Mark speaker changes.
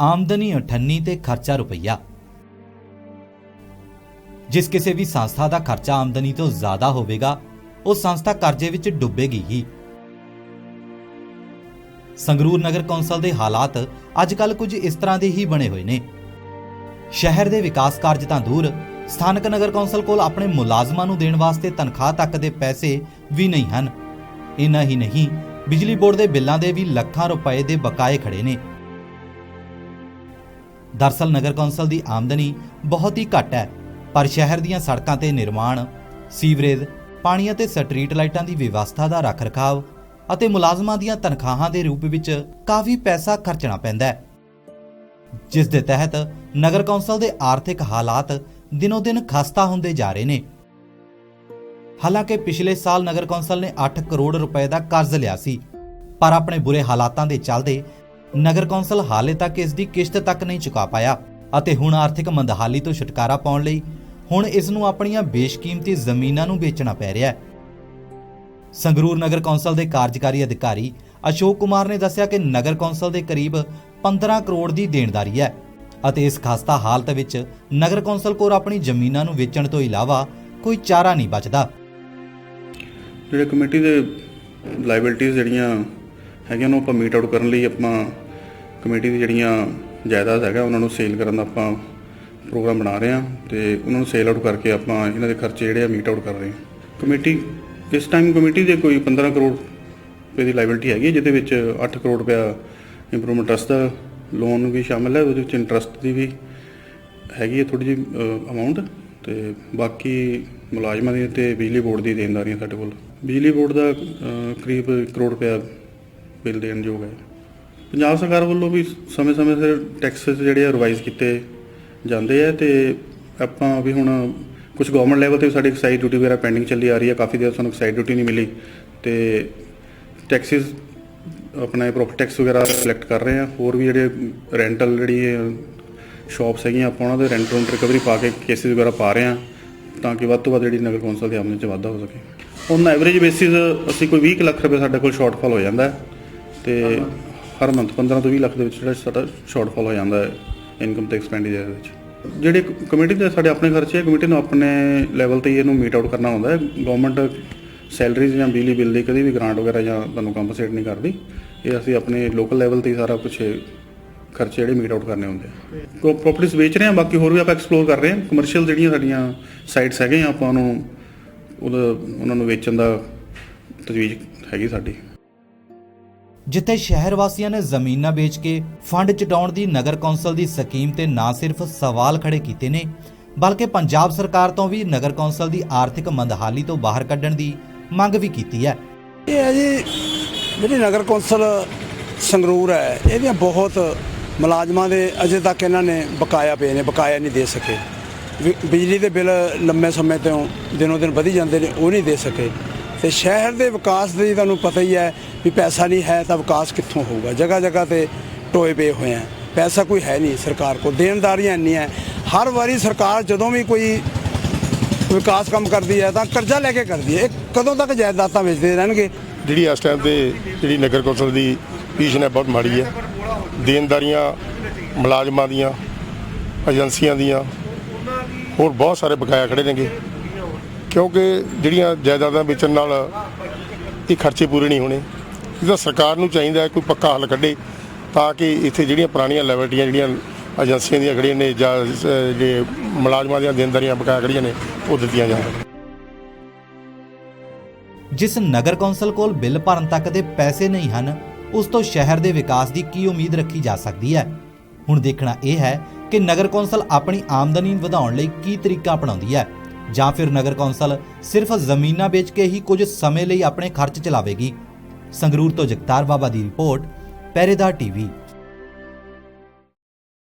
Speaker 1: ਆਮਦਨੀ 98 ਤੇ ਖਰਚਾ ਰੁਪਈਆ। ਜਿਸ ਕਿਸੇ ਵੀ ਸੰਸਥਾ ਦਾ ਖਰਚਾ ਆਮਦਨੀ ਤੋਂ ਜ਼ਿਆਦਾ ਹੋਵੇਗਾ, ਉਹ ਸੰਸਥਾ ਕਰਜ਼ੇ ਵਿੱਚ ਡੁੱਬੇਗੀ ਹੀ। ਸੰਗਰੂਰ ਨਗਰ ਕੌਂਸਲ ਦੇ ਹਾਲਾਤ ਅੱਜਕੱਲ ਕੁਝ ਇਸ ਤਰ੍ਹਾਂ ਦੇ ਹੀ ਬਣੇ ਹੋਏ ਨੇ। ਸ਼ਹਿਰ ਦੇ ਵਿਕਾਸ ਕਾਰਜ ਤਾਂ ਦੂਰ, ਸਥਾਨਕ ਨਗਰ ਕੌਂਸਲ ਕੋਲ ਆਪਣੇ ਮੁਲਾਜ਼ਮਾਂ ਨੂੰ ਦੇਣ ਵਾਸਤੇ ਤਨਖਾਹ ਤੱਕ ਦੇ ਪੈਸੇ ਵੀ ਨਹੀਂ ਹਨ। ਇੰਨਾ ਹੀ ਨਹੀਂ, ਬਿਜਲੀ ਬੋਰਡ ਦੇ ਬਿੱਲਾਂ ਦੇ ਵੀ ਲੱਖਾਂ ਰੁਪਏ ਦੇ ਬਕਾਏ ਖੜੇ ਨੇ। ਦਰਸਲ ਨਗਰ ਕੌਂਸਲ ਦੀ ਆਮਦਨੀ ਬਹੁਤ ਹੀ ਘੱਟ ਹੈ, ਪਰ ਸ਼ਹਿਰ ਦੀਆਂ ਸੜਕਾਂ ਤੇ ਨਿਰਮਾਣ, ਸੀਵਰੇਜ, ਪਾਣੀ ਅਤੇ ਸਟਰੀਟ ਲਾਈਟਾਂ ਦੀ ਵਿਵਸਥਾ ਦਾ ਰੱਖ ਰਖਾਵ ਅਤੇ ਮੁਲਾਜ਼ਮਾਂ ਦੀਆਂ ਤਨਖਾਹਾਂ ਦੇ ਰੂਪ ਵਿੱਚ ਕਾਫੀ ਪੈਸਾ ਖਰਚਣਾ ਪੈਂਦਾ ਹੈ। ਜਿਸ ਦੇ ਤਹਿਤ ਨਗਰ ਕੌਂਸਲ ਦੇ ਆਰਥਿਕ ਹਾਲਾਤ ਦਿਨੋ-ਦਿਨ ਖਸਤਾ ਹੁੰਦੇ ਜਾ ਰਹੇ ਨੇ। ਹਾਲਾਂਕਿ ਪਿਛਲੇ ਸਾਲ ਨਗਰ ਕੌਂਸਲ ਨੇ 8 ਕਰੋੜ ਰੁਪਏ ਦਾ ਕਰਜ਼ ਲਿਆ ਸੀ, ਪਰ ਆਪਣੇ ਬੁਰੇ ਹਾਲਾਤਾਂ ਦੇ ਚੱਲਦੇ ਨਗਰ ਕੌਂਸਲ ਹਾਲੇ ਤੱਕ ਇਸ ਦੀ ਕਿਸ਼ਤ ਤੱਕ ਨਹੀਂ ਚੁਕਾ ਪਾਇਆ ਅਤੇ ਹੁਣ ਆਰਥਿਕ ਮੰਦਹਾਲੀ ਤੋਂ ਛੁਟਕਾਰਾ ਪਾਉਣ ਲਈ ਹੁਣ ਇਸ ਨੂੰ ਆਪਣੀਆਂ ਬੇਸ਼ਕੀਮਤੀ ਜ਼ਮੀਨਾਂ ਨੂੰ ਵੇਚਣਾ ਪੈ ਰਿਹਾ ਹੈ। ਸੰਗਰੂਰ ਨਗਰ ਕੌਂਸਲ ਦੇ ਕਾਰਜਕਾਰੀ ਅਧਿਕਾਰੀ ਅਸ਼ੋਕ ਕੁਮਾਰ ਨੇ ਦੱਸਿਆ ਕਿ ਨਗਰ ਕੌਂਸਲ ਦੇ ਕਰੀਬ 15 ਕਰੋੜ ਦੀ ਦੇਣਦਾਰੀ ਹੈ ਅਤੇ ਇਸ ਖਸਤਾ ਹਾਲਤ ਵਿੱਚ ਨਗਰ ਕੌਂਸਲ ਕੋਲ ਆਪਣੀ ਜ਼ਮੀਨਾਂ ਨੂੰ ਵੇਚਣ ਤੋਂ ਇਲਾਵਾ ਕੋਈ ਚਾਰਾ ਨਹੀਂ ਬਚਦਾ।
Speaker 2: ਜਿਹੜੇ ਕਮੇਟੀ ਦੇ ਲਾਇਬਿਲਟੀਆਂ ਜਿਹੜੀਆਂ ਹੈਗੀਆਂ ਉਹਨੂੰ ਆਪਾਂ ਮੀਟ ਆਊਟ ਕਰਨ ਲਈ ਆਪਾਂ ਕਮੇਟੀ ਦੀ ਜਿਹੜੀਆਂ ਜਾਇਦਾਦ ਹੈਗਾ, ਉਹਨਾਂ ਨੂੰ ਸੇਲ ਕਰਨ ਦਾ ਆਪਾਂ ਪ੍ਰੋਗਰਾਮ ਬਣਾ ਰਹੇ ਹਾਂ ਤੇ ਉਹਨਾਂ ਨੂੰ ਸੇਲ ਆਊਟ ਕਰਕੇ ਆਪਾਂ ਇਹਨਾਂ ਦੇ ਖਰਚੇ ਜਿਹੜੇ ਆ ਮੀਟ ਆਊਟ ਕਰ ਰਹੇ ਹਾਂ। ਕਮੇਟੀ, ਇਸ ਟਾਈਮ ਕਮੇਟੀ ਦੇ ਕੋਈ 15 ਕਰੋੜ ਰੁਪਏ ਦੀ ਲਾਇਬਿਲਟੀ ਹੈਗੀ ਜਿਹਦੇ ਵਿੱਚ 8 ਕਰੋੜ ਰੁਪਇਆ ਇੰਪਰੂਵਮੈਂਟ ਟਰਸਟ ਦਾ ਲੋਨ ਵੀ ਸ਼ਾਮਿਲ ਹੈ, ਉਹਦੇ ਵਿੱਚ ਇੰਟਰਸਟ ਦੀ ਵੀ ਹੈਗੀ ਹੈ ਥੋੜੀ ਜਿਹੀ ਅਮਾਉਂਟ ਤੇ ਬਾਕੀ ਮੁਲਾਜ਼ਮਾਂ ਦੀ ਤੇ ਬਿਜਲੀ ਬੋਰਡ ਦੀ ਦੇਣਦਾਰੀਆਂ ਸਾਡੇ ਕੋਲ। ਬਿਜਲੀ ਬੋਰਡ ਦਾ ਕਰੀਬ 1 ਕਰੋੜ ਰੁਪਇਆ ਬਿੱਲ ਦੇਣ ਯੋਗ ਹੈ। ਪੰਜਾਬ ਸਰਕਾਰ ਵੱਲੋਂ ਵੀ ਸਮੇਂ-ਸਮੇਂ ਸਿਰ ਟੈਕਸਸ ਜਿਹੜੇ ਆ ਰਿਵਾਈਜ਼ ਕੀਤੇ ਜਾਂਦੇ ਆ ਤੇ ਆਪਾਂ ਵੀ ਹੁਣ ਕੁਝ ਗਵਰਨਮੈਂਟ ਲੈਵਲ ਤੇ ਸਾਡੀ ਐਕਸਾਈਜ਼ ਡਿਊਟੀ ਵਗੈਰਾ ਪੈਂਡਿੰਗ ਚੱਲੀ ਆ ਰਹੀ ਹੈ ਕਾਫੀ ਦੇਰ ਸਾਨੂੰ ਐਕਸਾਈਜ਼ ਡਿਊਟੀ ਨਹੀਂ ਮਿਲੀ ਤੇ ਟੈਕਸਿਸ ਆਪਣਾ ਪ੍ਰੋਪਰਟੀ ਟੈਕਸ ਵਗੈਰਾ ਕਲੈਕਟ ਕਰ ਰਹੇ ਆ, ਹੋਰ ਵੀ ਜਿਹੜੇ ਰੈਂਟਲ ਜਿਹੜੀ ਸ਼ਾਪਸ ਹੈਗੀਆਂ ਆਪਾਂ ਉਹਨਾਂ ਦੇ ਰੈਂਟ ਰੂਮ ਰਿਕਵਰੀ ਪਾ ਕੇ ਕੇਸਿਸ ਵਗੈਰਾ ਪਾ ਰਹੇ ਆ ਤਾਂ ਕਿ ਵੱਧ ਤੋਂ ਵੱਧ ਜਿਹੜੀ ਨਗਰ ਕੌਂਸਲ ਦੇ ਆਮਦਨੀ 'ਚ ਵਾਧਾ ਹੋ ਸਕੇ। ਉਹਨਾਂ ਐਵਰੇਜ ਬੇਸਿਸ ਅਸੀਂ ਕੋਈ 20 ਕੁ ਲੱਖ ਰੁਪਏ ਸਾਡੇ ਕੋਲ ਸ਼ਾਰਟਫਾਲ ਹੋ ਜਾਂਦਾ ਹੈ ਤੇ ਹਰ ਮੰਥ 15 ਤੋਂ 20 ਲੱਖ ਦੇ ਵਿੱਚ ਜਿਹੜਾ ਸਾਡਾ ਸ਼ਾਰਟਫਾਲ ਹੋ ਜਾਂਦਾ ਹੈ ਇਨਕਮ ਤੇ ਐਕਸਪੈਂਡੀਚਰ ਵਿੱਚ। ਜਿਹੜੇ ਕਮੇਟੀ ਦੇ ਸਾਡੇ ਆਪਣੇ ਖਰਚੇ ਆ ਕਮੇਟੀ ਨੂੰ ਆਪਣੇ ਲੈਵਲ ਤੇ ਹੀ ਇਹਨੂੰ ਮੀਟ ਆਊਟ ਕਰਨਾ ਹੁੰਦਾ ਹੈ। ਗਵਰਨਮੈਂਟ ਸੈਲਰੀਜ਼ ਜਾਂ ਬਿਜਲੀ ਬਿੱਲ ਦੀ ਕਦੀ ਵੀ ਗ੍ਰਾਂਟ ਵਗੈਰਾ ਜਾਂ ਤੁਹਾਨੂੰ ਕੰਪਨਸੇਟ ਨਹੀਂ ਕਰਦੀ। ਇਹ ਅਸੀਂ ਆਪਣੇ ਲੋਕਲ ਲੈਵਲ ਤੇ ਹੀ ਸਾਰਾ ਕੁਝ ਖਰਚੇ ਜਿਹੜੇ ਮੀਟ ਆਊਟ ਕਰਨੇ ਹੁੰਦੇ ਆ। ਕੋ ਪ੍ਰੋਪਰਟੀਜ਼ ਵੇਚ ਰਹੇ ਆ ਬਾਕੀ ਹੋਰ ਵੀ ਆਪਾਂ ਐਕਸਪਲੋਰ ਕਰ ਰਹੇ ਹਾਂ। ਕਮਰਸ਼ੀਅਲ ਜਿਹੜੀਆਂ ਸਾਡੀਆਂ ਸਾਈਟਸ ਹੈਗੇ ਆ ਆਪਾਂ ਨੂੰ ਉਹਦਾ ਉਹਨਾਂ ਨੂੰ ਵੇਚਣ ਦਾ ਤਜਵੀਜ਼ ਹੈਗੀ ਸਾਡੀ।
Speaker 1: ਜਿੱਥੇ ਸ਼ਹਿਰ ਵਾਸੀਆਂ ਨੇ ਜ਼ਮੀਨਾਂ ਵੇਚ ਕੇ ਫੰਡ ਚਟਾਉਣ ਦੀ ਨਗਰ ਕੌਂਸਲ ਦੀ ਸਕੀਮ ਤੇ ਨਾ ਸਿਰਫ ਸਵਾਲ ਖੜੇ ਕੀਤੇ ਨੇ, ਬਲਕਿ ਪੰਜਾਬ ਸਰਕਾਰ ਤੋਂ ਵੀ ਨਗਰ ਕੌਂਸਲ ਦੀ ਆਰਥਿਕ ਮੰਦਹਾਲੀ ਤੋਂ ਬਾਹਰ ਕੱਢਣ ਦੀ ਮੰਗ ਵੀ ਕੀਤੀ ਹੈ।
Speaker 3: ਇਹ ਹੈ ਜੀ, ਜਿਹੜੀ ਨਗਰ ਕੌਂਸਲ ਸੰਗਰੂਰ ਹੈ, ਇਹਦੀਆਂ ਬਹੁਤ ਮੁਲਾਜ਼ਮਾਂ ਦੇ ਅਜੇ ਤੱਕ ਇਹਨਾਂ ਨੇ ਬਕਾਇਆ ਪਏ ਨੇ, ਬਕਾਇਆ ਨਹੀਂ ਦੇ ਸਕੇ। ਬਿਜਲੀ ਦੇ ਬਿੱਲ ਲੰਮੇ ਸਮੇਂ ਤੋਂ ਦਿਨੋਂ ਦਿਨ ਵਧੀ ਜਾਂਦੇ ਨੇ, ਉਹ ਨਹੀਂ ਦੇ ਸਕੇ। ਤੇ ਸ਼ਹਿਰ ਦੇ ਵਿਕਾਸ ਦੀ ਤੁਹਾਨੂੰ ਪਤਾ ਹੀ ਹੈ ਵੀ ਪੈਸਾ ਨਹੀਂ ਹੈ ਤਾਂ ਵਿਕਾਸ ਕਿੱਥੋਂ ਹੋਊਗਾ? ਜਗ੍ਹਾ ਜਗ੍ਹਾ ਤੇ ਟੋਏ ਪਏ ਹੋਏ ਆ। ਪੈਸਾ ਕੋਈ ਹੈ ਨਹੀਂ ਸਰਕਾਰ ਕੋਲ। ਦੇਣਦਾਰੀਆਂ ਇੰਨੀਆਂ ਹਰ ਵਾਰੀ ਸਰਕਾਰ ਜਦੋਂ ਵੀ ਕੋਈ ਵਿਕਾਸ ਕੰਮ ਕਰਦੀ ਹੈ ਤਾਂ ਕਰਜ਼ਾ ਲੈ ਕੇ ਕਰਦੀ ਹੈ। ਇਹ ਕਦੋਂ ਤੱਕ ਜਾਇਦਾਦਾਂ ਵੇਚਦੇ ਰਹਿਣਗੇ?
Speaker 4: ਜਿਹੜੀ ਇਸ ਟਾਈਮ ਤੇ ਜਿਹੜੀ ਨਗਰ ਕੌਂਸਲ ਦੀ ਪੋਜੀਸ਼ਨ ਹੈ ਬਹੁਤ ਮਾੜੀ ਹੈ। ਦੇਣਦਾਰੀਆਂ ਮੁਲਾਜ਼ਮਾਂ ਦੀਆਂ, ਏਜੰਸੀਆਂ ਦੀਆਂ ਹੋਰ ਬਹੁਤ ਸਾਰੇ ਬਕਾਇਆ ਖੜੇ ਨੇਗੇ। ਕਿਉਂਕਿ ਜਿਹੜੀਆਂ ਜਾਇਦਾਦਾਂ ਵੇਚਣ ਨਾਲ ਇਹ ਖਰਚੇ ਪੂਰੇ ਨਹੀਂ ਹੋਣੇ। ਇਹਦਾ ਸਰਕਾਰ ਨੂੰ ਚਾਹੀਦਾ ਹੈ ਕੋਈ ਪੱਕਾ ਹੱਲ ਕੱਢੇ ਤਾਂ ਕਿ ਇੱਥੇ ਜਿਹੜੀਆਂ ਪੁਰਾਣੀਆਂ ਲੈਵਲਟੀਆਂ ਜਿਹੜੀਆਂ ਏਜੰਸੀਆਂ ਦੀਆਂ ਖੜੀਆਂ ਨੇ ਜਾਂ ਅਹ, ਮੁਲਾਜ਼ਮਾਂ ਦੀਆਂ ਦੇਣਦਾਰੀਆਂ ਬਕਾਇਆ ਖੜੀਆਂ ਨੇ ਉਹ ਦਿੱਤੀਆਂ ਜਾਣ।
Speaker 1: ਜਿਸ ਨਗਰ ਕੌਂਸਲ ਕੋਲ ਬਿੱਲ ਭਰਨ ਤੱਕ ਦੇ ਪੈਸੇ ਨਹੀਂ ਹਨ ਉਸ ਤੋਂ ਸ਼ਹਿਰ ਦੇ ਵਿਕਾਸ ਦੀ ਕੀ ਉਮੀਦ ਰੱਖੀ ਜਾ ਸਕਦੀ ਹੈ? ਹੁਣ ਦੇਖਣਾ ਇਹ ਹੈ ਕਿ ਨਗਰ ਕੌਂਸਲ ਆਪਣੀ ਆਮਦਨੀ ਵਧਾਉਣ ਲਈ ਕੀ ਤਰੀਕਾ ਅਪਣਾਉਂਦੀ ਹੈ। ਜਾਂ ਫਿਰ ਨਗਰ ਕੌਂਸਲ ਸਿਰਫ ਜ਼ਮੀਨਾਂ ਵੇਚ ਕੇ ਹੀ ਕੁਝ ਸਮੇਂ ਲਈ ਆਪਣੇ ਖਰਚ ਚਲਾਵੇਗੀ। ਸੰਗਰੂਰ ਤੋਂ ਜਗਤਾਰ ਬਾਬਾ ਦੀ ਰਿਪੋਰਟ ਪਹਿਰੇਦਾਰ ਟੀਵੀ।